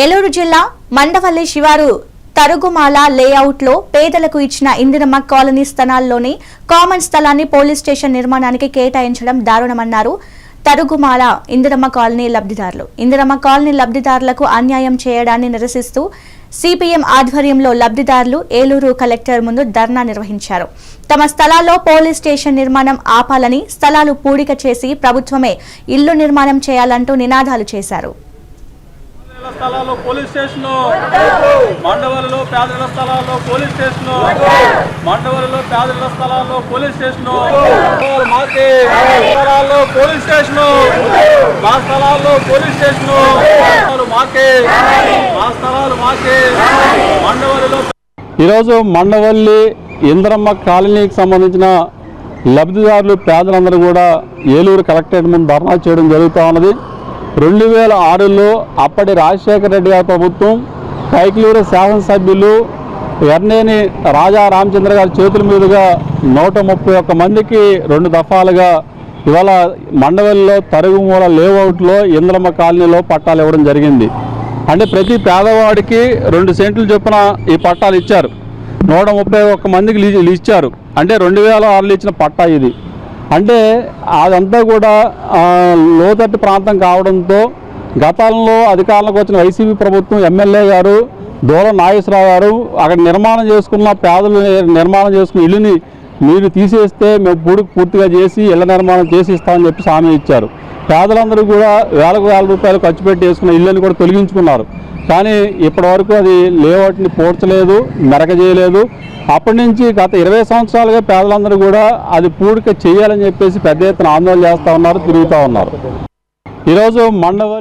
ఏలూరు జిల్లా మండవల్లి శివారు తరుగుమాల లేఅవుట్లో పేదలకు ఇచ్చిన ఇందిరమ్మ కాలనీ స్థలాల్లోని కామన్ స్థలాన్ని పోలీస్ స్టేషన్ నిర్మాణానికి కేటాయించడం దారుణమన్నారు తరుగుమాల ఇందిరమ్మ కాలనీ లబ్ధిదారులు. ఇందిరమ్మ కాలనీ లబ్ధిదారులకు అన్యాయం చేయడాన్ని నిరసిస్తూ సిపిఎం ఆధ్వర్యంలో లబ్ధిదారులు ఏలూరు కలెక్టర్ ముందు ధర్నా నిర్వహించారు. తమ స్థలాల్లో పోలీస్ స్టేషన్ నిర్మాణం ఆపాలని స్థలాలు పూడిక చేసి ప్రభుత్వమే ఇల్లు నిర్మాణం చేయాలంటూ నినాదాలు చేశారు. స్థలాల్లో పోలీస్ స్టేషన్ మండవలలో పేదల స్థలాల్లో పోలీస్ స్టేషన్ మండవలలో పేదల స్థలాల్లో పోలీస్ స్టేషన్ స్థలాల్లో పోలీస్ స్టేషన్ మా స్థలాల్లో పోలీస్ స్టేషన్ మాకే మా స్థలాలు మాకే మండవలలో ఈరోజు మండవల్లి ఇంద్రమ్మ కాలనీకి సంబంధించిన లబ్ధిదారులు పేదలందరూ కూడా ఏలూరు కలెక్టరేట్ ముందు ధర్నా చేయడం జరుగుతూ ఉన్నది. రెండు వేల ఆరులో అప్పటి రాజశేఖర రెడ్డి గారి ప్రభుత్వం కైకలూరు శాసనసభ్యులు ఎర్నేని రాజా రామచంద్ర గారి చేతుల మీదుగా నూట ముప్పై ఒక్క మందికి రెండు దఫాలుగా ఇవాళ మండవల్లిలో తరుగుమూల లేఅవుట్లో ఇంద్రమ్మ కాలనీలో పట్టాలు ఇవ్వడం జరిగింది. అంటే ప్రతి పేదవాడికి రెండు సెంట్లు చొప్పున ఈ పట్టాలు ఇచ్చారు. నూట ముప్పై ఒక్క మందికి లి- ఇచ్చారు. అంటే రెండు వేల ఆరులో ఇచ్చిన పట్టా ఇది. అంటే అదంతా కూడా లోతట్టు ప్రాంతం కావడంతో గతంలో అధికారంలోకి వచ్చిన వైసీపీ ప్రభుత్వం ఎమ్మెల్యే గారు దూరం నాగేశ్వరరావు గారు అక్కడ నిర్మాణం చేసుకున్న పేదలు నిర్మాణం చేసుకున్న ఇల్లుని మీరు తీసేస్తే మేము పూడికి పూర్తిగా చేసి ఇళ్ళ నిర్మాణం చేసి ఇస్తామని చెప్పి హామీ ఇచ్చారు. పేదలందరూ కూడా వేలకు వేల రూపాయలు ఖర్చు పెట్టి వేసుకున్న ఇళ్ళని కూడా తొలగించుకున్నారు. కానీ ఇప్పటివరకు అది లేఅవుట్ని పూడ్చలేదు మెరక చేయలేదు. అప్పటి నుంచి గత ఇరవై సంవత్సరాలుగా పేదలందరూ కూడా అది పూడిక చేయాలని చెప్పేసి పెద్ద ఎత్తున ఆందోళన చేస్తూ ఉన్నారు తిరుగుతూ ఉన్నారు. ఈరోజు మండవల్లి